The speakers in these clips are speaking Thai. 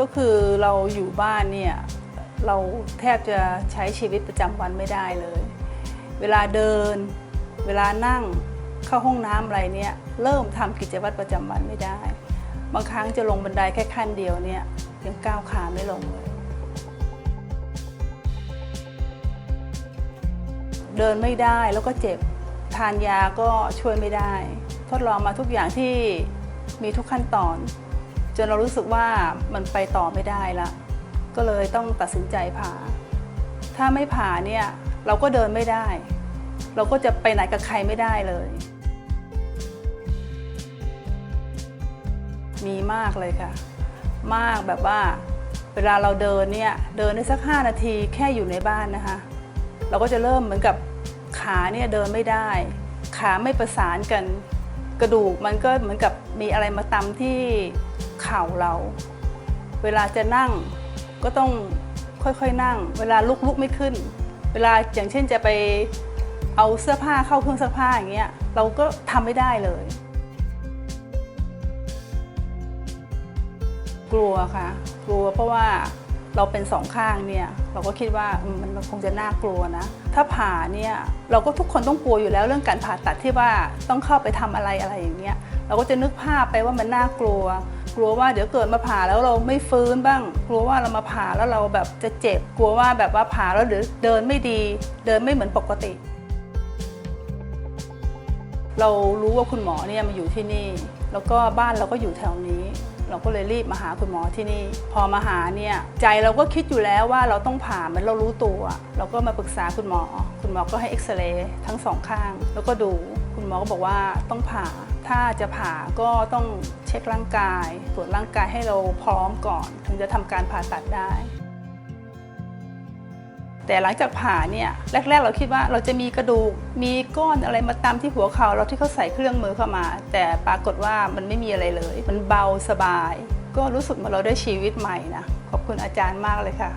ก็คือเราอยู่บ้านเนี่ยเราแทบจะใช้ชีวิตประจำวันไม่ได้เลย เวลาเดิน เวลานั่งเข้าห้องน้ำอะไรเนี่ยเริ่มทำกิจวัตรประจำวันไม่ได้ บางครั้งจะลงบันไดแค่ขั้นเดียวเนี่ยยังก้าวขาไม่ลงเลย เดินไม่ได้แล้วก็เจ็บทานยาก็ช่วยไม่ได้ ทดลองมาทุกอย่างที่มีทุกขั้นตอน จนเรารู้สึกว่ามันไปต่อไม่ได้ละ ก็เลยต้องตัดสินใจผ่า ถ้าไม่ผ่าเนี่ยเราก็เดินไม่ได้ เราก็จะไปไหนกับใครไม่ได้เลย มีมากเลยค่ะ มากแบบว่า เวลาเราเดินเนี่ยเดินได้สัก 5 นาทีแค่อยู่ในบ้านนะคะ เราก็จะเริ่มเหมือนกับขาเนี่ยเดินไม่ได้ ขาไม่ประสานกัน กระดูกมันก็เหมือนกับมีอะไรมาตำที่ เข่าเรา เวลาจะนั่งก็ต้องค่อยๆนั่ง เวลาลุกลุกไม่ขึ้น เวลาอย่างเช่นจะไปเอาเสื้อผ้าเข้าเครื่องซักผ้าอย่างเงี้ยเราก็ทำไม่ได้เลย กลัวค่ะ กลัวเพราะว่าเราเป็นสองข้างเนี่ยเราก็คิดว่ามันคงจะน่ากลัวนะ ถ้าผ่าเนี่ยเราก็ทุกคนต้องกลัวอยู่แล้วเรื่องการผ่าตัดที่ว่าต้องเข้าไปทำอะไรอะไรอย่างเงี้ยเราก็จะนึกภาพไปว่ามันน่ากลัว ลัวว่าเดี๋ยวเกิดมาผ่าแล้วเราไม่ฟื้นบ้าง กลัวว่าเรามาผ่าแล้วเราแบบจะเจ็บ กลัวว่าแบบว่าผ่าแล้วเดี๋ยวเดินไม่ดี เดินไม่เหมือนปกติ เรารู้ว่าคุณหมอเนี่ยมาอยู่ที่นี่ แล้วก็บ้านเราก็อยู่แถวนี้ เราก็เลยรีบมาหาคุณหมอที่นี่ พอมาหาเนี่ยใจเราก็คิดอยู่แล้วว่าเราต้องผ่ามันเรารู้ตัว เราก็มาปรึกษาคุณหมอ คุณหมอก็ให้เอ็กซเรย์ทั้งสองข้าง แล้วก็ดู คุณหมอก็บอกว่าต้องผ่า ถ้าจะผ่าก็ต้องเช็คร่างกาย ตรวจร่างกายให้เราพร้อมก่อน ถึงจะทำการผ่าตัดได้ แต่หลังจากผ่าเนี่ยแรก ๆ เราคิดว่าเราจะมีกระดูก มีก้อนอะไรมาตามที่หัวเข่าเราที่เขาใส่เครื่องมือเข้ามา แต่ปรากฏว่ามันไม่มีอะไรเลย มันเบาสบาย ก็รู้สึกเหมือนเราได้ชีวิตใหม่นะขอบคุณอาจารย์มากเลยค่ะ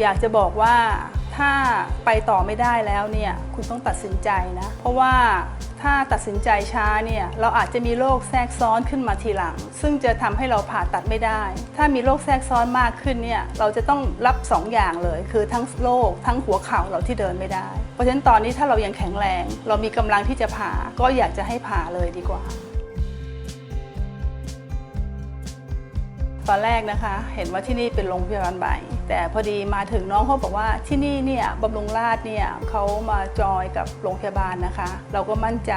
อยากจะบอกว่า ถ้าไปต่อไม่ได้แล้วเนี่ยคุณต้องตัดสินใจนะ เพราะว่าถ้าตัดสินใจช้าเนี่ยเราอาจจะมีโรคแทรกซ้อนขึ้นมาทีหลัง ซึ่งจะทำให้เราผ่าตัดไม่ได้ ถ้ามีโรคแทรกซ้อนมากขึ้นเนี่ยเราจะต้องรับสองอย่างเลย คือทั้งโรคทั้งหัวเข่าเราที่เดินไม่ได้ เพราะฉะนั้นตอนนี้ถ้าเรายังแข็งแรง เรามีกำลังที่จะผ่าก็อยากจะให้ผ่าเลยดีกว่า ตอนแรกนะคะ เห็นว่าที่นี่เป็นโรงพยาบาลใหม่แต่พอดีมาถึงน้องเขาบอกว่าที่นี่เนี่ยบำรุงราษฎร์เนี่ยเขามาจอยกับโรงพยาบาลนะคะ เราก็มั่นใจ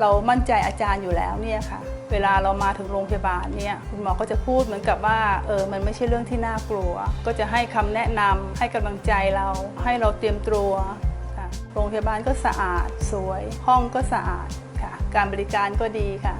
เรามั่นใจอาจารย์อยู่แล้วเนี่ยค่ะ เวลาเรามาถึงโรงพยาบาลเนี่ยคุณหมอก็จะพูดเหมือนกับว่าเออมันไม่ใช่เรื่องที่น่ากลัว ก็จะให้คำแนะนำให้กำลังใจเรา ให้เราเตรียมตัวค่ะโรงพยาบาลก็สะอาดสวย ห้องก็สะอาดค่ะ การบริการก็ดีค่ะ